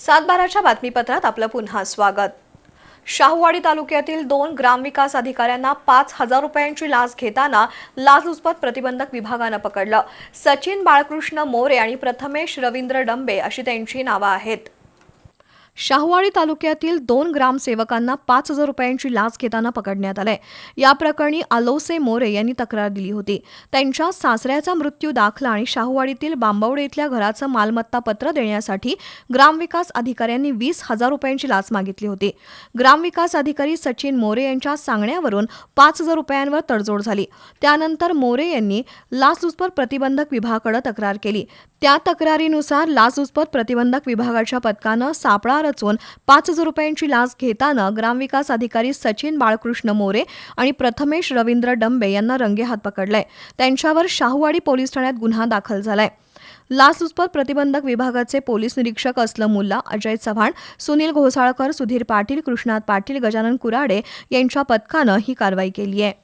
सातबाराच्या बातमीपत्रात आपलं पुन्हा स्वागत. शाहूवाडी तालुक्यातील दोन ग्रामविकास अधिकाऱ्यांना पाच हजार रुपयांची लाच घेताना लाचलुचपत प्रतिबंधक विभागानं पकडलं. सचिन बाळकृष्ण मोरे आणि प्रथमेश रवींद्र डंबे अशी त्यांची नावं आहेत. शाहूवाडी तालुक्यातील दोन ग्रामसेवकांना पाच हजार रुपयांची लाच घेताना पकडण्यात आलंय. या प्रकरणी आलोसे मोरे यांनी तक्रार दिली होती. त्यांच्या सासऱ्याचा मृत्यू दाखला आणि शाहूवाडीतील बांबवडे इथल्या घराचं मालमत्ता पत्र देण्यासाठी ग्रामविकास अधिकाऱ्यांनी वीस हजार रुपयांची लाच मागितली होती. ग्रामविकास अधिकारी सचिन मोरे यांच्या सांगण्यावरून पाच हजार रुपयांवर तडजोड झाली. त्यानंतर मोरे यांनी लाचलुचपत प्रतिबंधक विभागाकडे तक्रार केली. त्या तक्रारीनुसार लाचलुचपत प्रतिबंधक विभागाच्या पथकानं सापळा रचून पाच हजार रुपयांची लाच घेताना ग्रामविकास अधिकारी सचिन बाळकृष्ण मोरे आणि प्रथमेश रवींद्र डंबे यांना रंगेहात पकडलंय. त्यांच्यावर शाहूवाडी पोलीस ठाण्यात गुन्हा दाखल झालाय. लाचलुचपत प्रतिबंधक विभागाचे पोलीस निरीक्षक असलम मुल्ला अजय चव्हाण सुनील घोसाळकर सुधीर पाटील कृष्णात पाटील गजानन कुराडे यांच्या पथकानं ही कारवाई केली आहे.